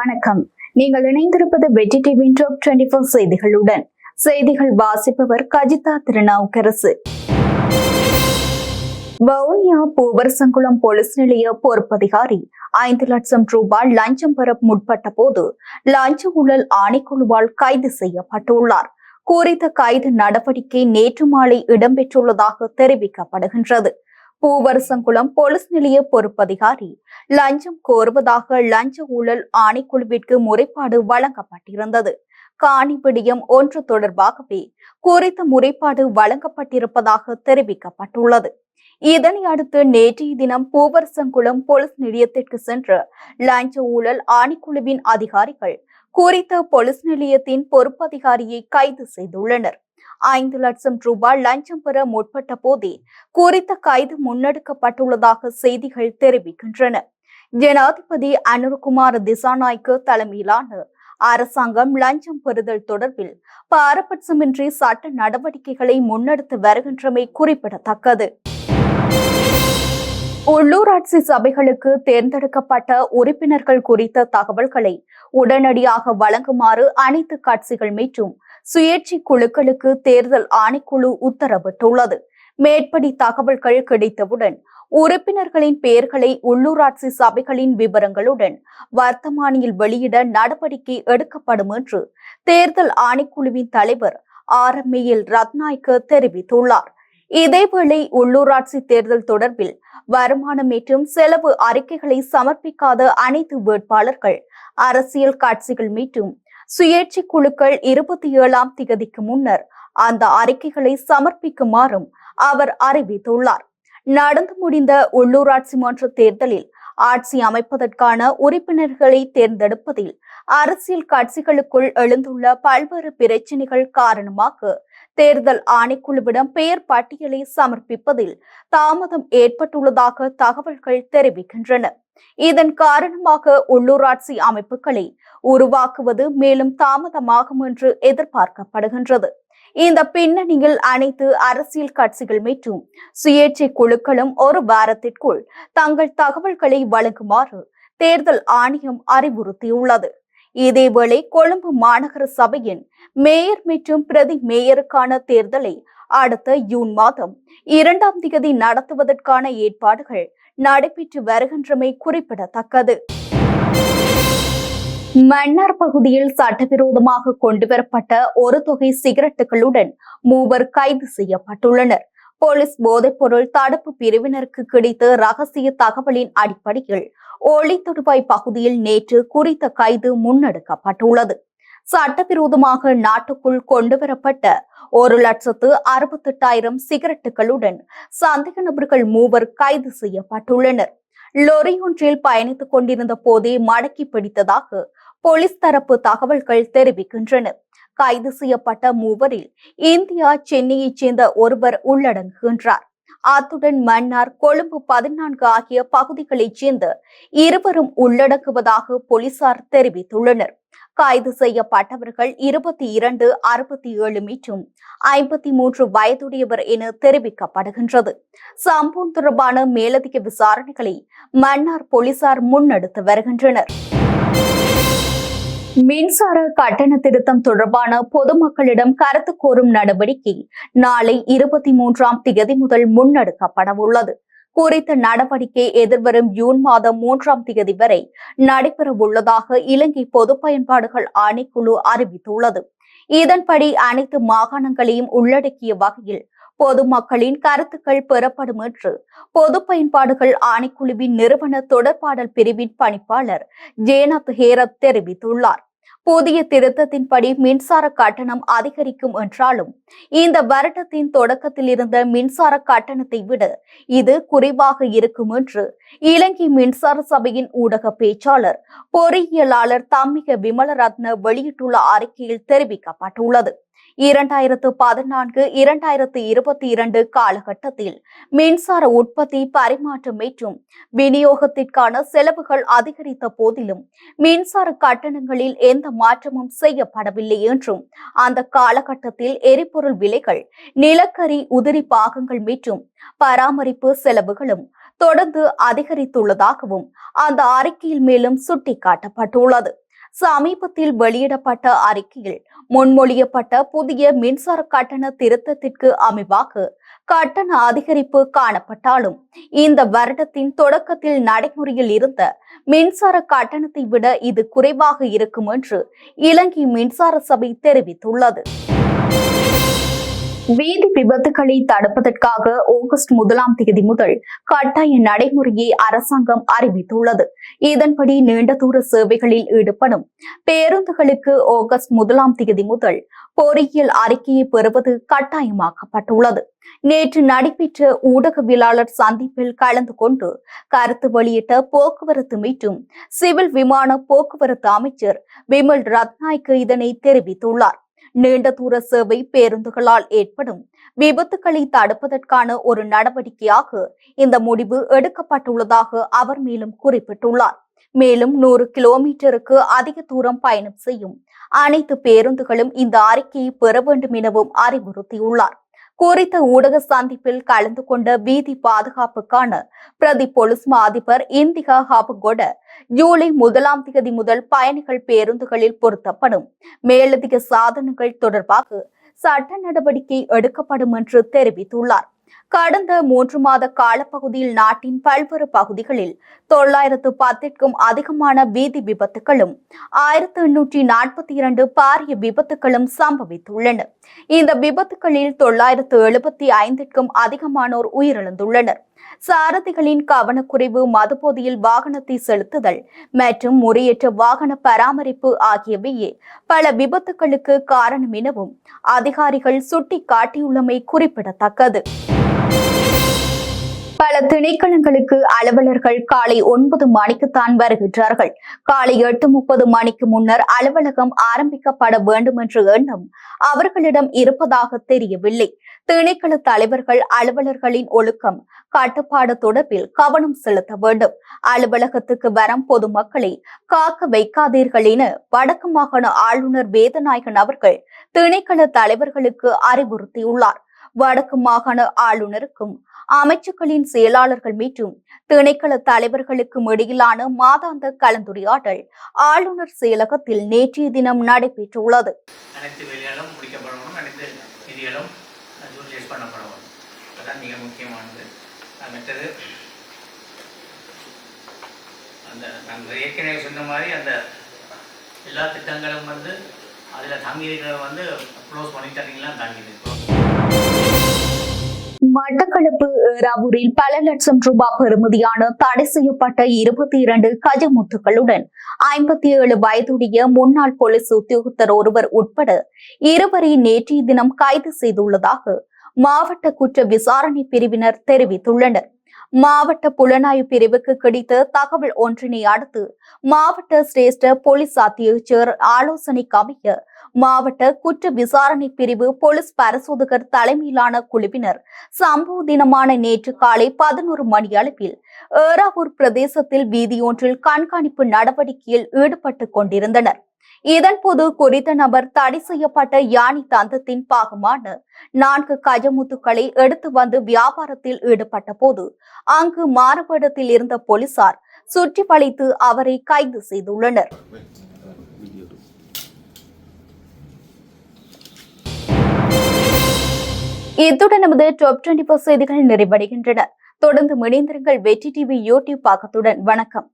வணக்கம். நீங்கள் இணைந்திருப்பது வெற்றி டிவியின் டாப் டுவெண்டி ஃபோர் செய்திகளுடன். செய்திகள் வாசிப்பவர் கஜிதா திருநாவுக்கரசு. வவுனியா பூவரசங்குளம் போலீஸ் நிலைய பொறுப்பதிகாரி ஐந்து லட்சம் ரூபாய் லஞ்சம் பெற முற்பட்ட போது லஞ்ச ஊழல் ஆணைக்குழுவால் கைது செய்யப்பட்டுள்ளார். குறித்த கைது நடவடிக்கை நேற்று மாலை இடம்பெற்றுள்ளதாக தெரிவிக்கப்படுகின்றது. பூவரசங்குளம் போலீஸ் நிலைய பொறுப்பதிகாரி. லஞ்சம் கோருவதாக லஞ்ச ஊழல் ஆணைக்குழுவிற்கு முறைப்பாடு வழங்கப்பட்டிருந்தது. காணிபிடியம் ஒன்று தொடர்பாகவே குறித்த முறைப்பாடு வழங்கப்பட்டிருப்பதாக தெரிவிக்கப்பட்டுள்ளது. இதனை அடுத்து நேற்றைய தினம் பூவரசங்குளம் போலீஸ் நிலையத்திற்கு சென்று லஞ்ச ஊழல் ஆணைக்குழுவின் அதிகாரிகள் குறித்த போலீஸ் நிலையத்தின் பொறுப்பதிகாரியை கைது செய்துள்ளனர். ஐந்து லட்சம் ரூபாய் லஞ்சம் பெற முற்பட்ட போதே குறித்த கைது முன்னெடுக்கப்பட்டுள்ளதாக செய்திகள் தெரிவிக்கின்றன. ஜனாதிபதி அனுர்குமார் திசாநாய்க்கு தலைமையிலான அரசாங்கம் லஞ்சம் பெறுதல் தொடர்பில் பாரபட்சமின்றி சட்ட நடவடிக்கைகளை முன்னெடுத்து வருகின்றமை குறிப்பிடத்தக்கது. உள்ளூராட்சி சபைகளுக்கு தேர்ந்தெடுக்கப்பட்ட உறுப்பினர்கள் குறித்த தகவல்களை உடனடியாக வழங்குமாறு அனைத்து கட்சிகள் மற்றும் சுயேட்சை குழுக்களுக்கு தேர்தல் ஆணைக்குழு உத்தரவிட்டுள்ளது. மேற்படி தகவல்கள் கிடைத்தவுடன் உறுப்பினர்களின் பெயர்களை உள்ளூராட்சி சபைகளின் விவரங்களுடன் வர்த்தமானியில் வெளியிட நடவடிக்கை எடுக்கப்படும் என்று தேர்தல் ஆணைக்குழுவின் தலைவர் ஆர். எம். எல். ரத்நாய்க்கு தெரிவித்துள்ளார். இதேவேளை உள்ளூராட்சி தேர்தல் தொடர்பில் வருமானம் மற்றும் செலவு அறிக்கைகளை சமர்ப்பிக்காத அனைத்து வேட்பாளர்கள் அரசியல் கட்சிகள் மீட்டும் சுயேட்சை குழுக்கள் இருபத்தி ஏழாம் திகதிக்கு முன்னர் அந்த அறிக்கைகளை சமர்ப்பிக்குமாறும் அவர் அறிவித்துள்ளார். நடந்து முடிந்த உள்ளூராட்சி மன்ற தேர்தலில் ஆட்சி அமைப்பதற்கான உறுப்பினர்களை தேர்ந்தெடுப்பதில் அரசியல் கட்சிகளுக்குள் எழுந்துள்ள பல்வேறு பிரச்சினைகள் காரணமாக தேர்தல் ஆணைக்குழுவிடம் பெயர் பட்டியலை சமர்ப்பிப்பதில் தாமதம் ஏற்பட்டுள்ளதாக தகவல்கள் தெரிவிக்கின்றன. இதன் காரணமாக உள்ளூராட்சி அமைப்புகளை உருவாக்குவது மேலும் தாமதமாகும் என்று எதிர்பார்க்கப்படுகின்றது. இந்த பின்னணியில் அனைத்து அரசியல் கட்சிகள் மற்றும் சுயேட்சை குழுக்களும் ஒரு வாரத்திற்குள் தங்கள் தகவல்களை வழங்குமாறு தேர்தல் ஆணையம் அறிவுறுத்தியுள்ளது. இதேவேளை கொழும்பு மாநகர சபையின் மேயர் மற்றும் பிரதி மேயருக்கான தேர்தலை அடுத்த ஜூன் மாதம் இரண்டாம் தேதி நடத்துவதற்கான ஏற்பாடுகள் நடைபெற்று வருகின்றமை குறிப்பிடத்தக்கது. மன்னார் பகுதியில் சட்டவிரோதமாக கொண்டுவரப்பட்ட ஒரு தொகை சிகரெட்டுகளுடன் மூவர் கைது செய்யப்பட்டுள்ளனர். போலீஸ் போதைப்பொருள் தடுப்பு பிரிவினருக்கு கிடைத்த ரகசிய தகவலின் அடிப்படையில் ஒளித்தொடுவாய் பகுதியில் நேற்று குறித்த கைது முன்னெடுக்கப்பட்டுள்ளது. சட்டவிரோதமாக நாட்டுக்குள் கொண்டுவரப்பட்ட ஒரு லட்சத்து அறுபத்தெட்டாயிரம் சிகரெட்டுகளுடன் சந்தேக நபர்கள் மூவர் கைது செய்யப்பட்டுள்ளனர். லொரி ஒன்றில் பயணித்துக் கொண்டிருந்த போதே மடக்கி பிடித்ததாக போலீஸ் தரப்பு தகவல்கள் தெரிவிக்கின்றன. கைது செய்யப்பட்ட மூவரில் இந்தியா சென்னையைச் சேர்ந்த ஒருவர் உள்ளடங்குகின்றார். அத்துடன் மன்னார் கொழும்பு பதினான்கு ஆகிய பகுதிகளைச் சேர்ந்த இருவரும் உள்ளடக்குவதாக போலீசார் தெரிவித்துள்ளனர். கைது செய்யப்பட்டவர்கள் இருபத்தி இரண்டு அறுபத்தி ஏழு மற்றும் ஐம்பத்தி மூன்று வயதுடையவர் என தெரிவிக்கப்படுகின்றது. சம்பவம் தொடர்பான மேலதிக விசாரணைகளை மன்னார் போலீசார் முன்னெடுத்து வருகின்றனர். மின்சார கட்டண திருத்தம் தொடர்பான பொதுமக்களிடம் கருத்து கோரும் நடவடிக்கை நாளை இருபத்தி மூன்றாம் தேதி முதல் முன்னெடுக்கப்பட உள்ளது. குறித்த நடவடிக்கை எதிர்வரும் ஜூன் மாதம் மூன்றாம் தேதி வரை நடைபெறவுள்ளதாக இலங்கை பொது பயன்பாடுகள் ஆணைக்குழு அறிவித்துள்ளது. இதன்படி அனைத்து மாகாணங்களையும் உள்ளடக்கிய வகையில் பொதுமக்களின் கருத்துக்கள் பெறப்படும் என்று பொது பயன்பாடுகள் ஆணைக்குழுவின் நிறுவன தொடர்பாடல் பிரிவின் பணிப்பாளர் ஜேனத் ஹேரத் தெரிவித்துள்ளார். புதிய திருத்தத்தின்படி மின்சார கட்டணம் அதிகரிக்கும் என்றாலும் இந்த வருடத்தின் தொடக்கத்தில் இருந்த மின்சார கட்டணத்தை விட இது குறைவாக இருக்கும் என்று இலங்கை மின்சார சபையின் ஊடக பேச்சாளர் பொறியியலாளர் தம்மிக விமலரத்ன வெளியிட்டுள்ள அறிக்கையில் தெரிவிக்கப்பட்டுள்ளது. இரண்டாயிரத்து பதினான்கு இரண்டாயிரத்து இருபத்தி இரண்டு காலகட்டத்தில் மின்சார உற்பத்தி பரிமாற்றம் மற்றும் விநியோகத்திற்கான செலவுகள் அதிகரித்த போதிலும் மின்சார கட்டணங்களில் எந்த மாற்றமும் செய்யப்படவில்லை என்றும் அந்த காலகட்டத்தில் எரிபொருள் விலைகள் நிலக்கரி உதிரி பாகங்கள் மற்றும் பராமரிப்பு செலவுகளும் தொடர்ந்து அதிகரித்துள்ளதாகவும் அந்த அறிக்கையில் மேலும் சுட்டிக்காட்டப்பட்டுள்ளது. சமீபத்தில் வெளியிடப்பட்ட அறிக்கையில் முன்மொழியப்பட்ட புதிய மின்சார கட்டண திருத்தத்திற்கு அமைவாக கட்டண அதிகரிப்பு காணப்பட்டாலும் இந்த வருடத்தின் தொடக்கத்தில் நடைமுறையில் இருந்த மின்சார கட்டணத்தை விட இது குறைவாக இருக்கும் என்று இலங்கை மின்சார சபை தெரிவித்துள்ளது. வீதி விபத்துகளை தடுப்பதற்காக ஆகஸ்ட் முதலாம் தேதி முதல் கட்டாய நடைமுறையை அரசாங்கம் அறிவித்துள்ளது. இதன்படி நீண்ட தூர சேவைகளில் ஈடுபடும் பேருந்துகளுக்கு ஆகஸ்ட் முதலாம் தேதி முதல் பொறியியல் அறிக்கையை பெறுவது கட்டாயமாக்கப்பட்டுள்ளது. நேற்று நடைபெற்ற ஊடகவியலாளர் சந்திப்பில் கலந்து கொண்டு கருத்து வெளியிட்ட போக்குவரத்து மற்றும் சிவில் விமான போக்குவரத்து அமைச்சர் விமல் ரத்நாய்க்கு இதனை தெரிவித்துள்ளார். நீண்ட தூர சேவை பேருந்துகளால் ஏற்படும். விபத்துக்களை தடுப்பதற்கான ஒரு நடவடிக்கையாக இந்த முடிவு எடுக்கப்பட்டுள்ளதாக அவர் மேலும் குறிப்பிட்டுள்ளார். மேலும் நூறு கிலோமீட்டருக்கு அதிக தூரம் பயணம் செய்யும் அனைத்து பேருந்துகளும் இந்த அறிக்கையை பெற வேண்டும் எனவும் அறிவுறுத்தியுள்ளார். குறித்த ஊடக சந்திப்பில் கலந்து கொண்ட வீதி பாதுகாப்புக்கான பிரதி பொலிஸ் மா அதிபர் இந்திகா ஹாபுகொட ஜூலை முதலாம் தேதி முதல் பயணிகள் பேருந்துகளில் பொருத்தப்படும் மேலதிக சாதனங்கள் தொடர்பாக சட்ட நடவடிக்கை எடுக்கப்படும் என்று தெரிவித்துள்ளார். கடந்த மூன்று மாத காலப்பகுதியில் நாட்டின் பல்வேறு பகுதிகளில் தொள்ளாயிரத்து பத்திற்கும் அதிகமான வீதி விபத்துகளும் ஆயிரத்து எண்ணூற்றி நாற்பத்தி இரண்டு பாரிய விபத்துகளும் சம்பவித்துள்ளன. இந்த விபத்துகளில் தொள்ளாயிரத்து எழுபத்தி ஐந்திற்கும் அதிகமானோர் உயிரிழந்துள்ளனர். சாரதிகளின் கவனக்குறைவு மதுபோதையில் வாகனத்தை செலுத்துதல் மற்றும் முறையற்ற வாகன பராமரிப்பு ஆகியவையே பல விபத்துகளுக்கு காரணம் எனவும் அதிகாரிகள் சுட்டிக்காட்டியுள்ளமை குறிப்பிடத்தக்கது. பல திணைக்களங்களுக்கு அலுவலர்கள் காலை ஒன்பது மணிக்குத்தான் வருகின்றார்கள். காலை எட்டு முப்பது மணிக்கு முன்னர் அலுவலகம் ஆரம்பிக்கப்பட வேண்டும் என்ற எண்ணம் அவர்களிடம் இருப்பதாக தெரியவில்லை. திணைக்கள தலைவர்கள் அலுவலர்களின் ஒழுக்கம் கட்டுப்பாடு தொடர்பில் கவனம் செலுத்த வேண்டும். அலுவலகத்துக்கு வரும் பொதுமக்களை காக்க வைக்காதீர்கள் என வடக்கு மாகாண ஆளுநர் வேதநாயகன் அவர்கள் திணைக்கள தலைவர்களுக்கு அறிவுறுத்தியுள்ளார். வடக்கு மாகாண ஆளுநருக்கும் அமைச்சுக்களின் செயலாளர்கள் மீட்டும் திணைக்கள தலைவர்களுக்கும் இடையிலான மாதாந்த கலந்துரையாடல் ஆளுநர் செயலகத்தில் நேற்றைய தினம் நடைபெற்றுள்ளது. அந்த நாங்கள் ஏற்கனவே சொன்ன மாதிரி அந்த எல்லா திட்டங்களும் வந்து அதில் தங்கியிருக்கிறத வந்து க்ளோஸ் பண்ணி தரீங்களா தங்கி இருக்கோம் மட்டக்களப்பு ஏறாவூரில் பல லட்சம் ரூபாய் பெறுமதியான தடை செய்யப்பட்ட இருபத்தி இரண்டு கஜமுத்துகளுடன் ஐம்பத்தி ஏழு வயதுடைய முன்னாள் போலீஸ் உத்தியோகத்தர் ஒருவர் உட்பட இருவரை நேற்றைய தினம் கைது செய்துள்ளதாக மாவட்ட குற்ற விசாரணை பிரிவினர் தெரிவித்துள்ளனர். மாவட்ட புலனாய்வு பிரிவுக்கு கிடைத்த தகவல் ஒன்றினை அடுத்து மாவட்ட சிரேஷ்ட போலீஸ் அத்தியட்சர் ஆலோசனைக்கு அமைய மாவட்ட குற்ற விசாரணை பிரிவு போலீஸ் பரிசோதகர் தலைமையிலான குழுவினர் சம்பவ தினமான நேற்று காலை பதினோரு மணி அளவில் ஏறாவூர் பிரதேசத்தில் வீதியொன்றில் கண்காணிப்பு நடவடிக்கையில் ஈடுபட்டுக் கொண்டிருந்தனர். இதன்போது குறித்த நபர் தடை செய்யப்பட்ட யானை தந்தத்தின் பாகமான நான்கு கஜமுத்துக்களை எடுத்து வந்து வியாபாரத்தில் ஈடுபட்ட போது அங்கு மாறுபடத்தில் இருந்த போலீசார் சுற்றி வளைத்து அவரை கைது செய்துள்ளனர். இத்துடன் நமது டாப் டுவெண்டி போர் செய்திகள் நிறைவடைகின்றன. தொடர்ந்து இணைந்திருங்கள். வெற்றி டிவி யூடியூப் பாக்கத்துடன் வணக்கம்.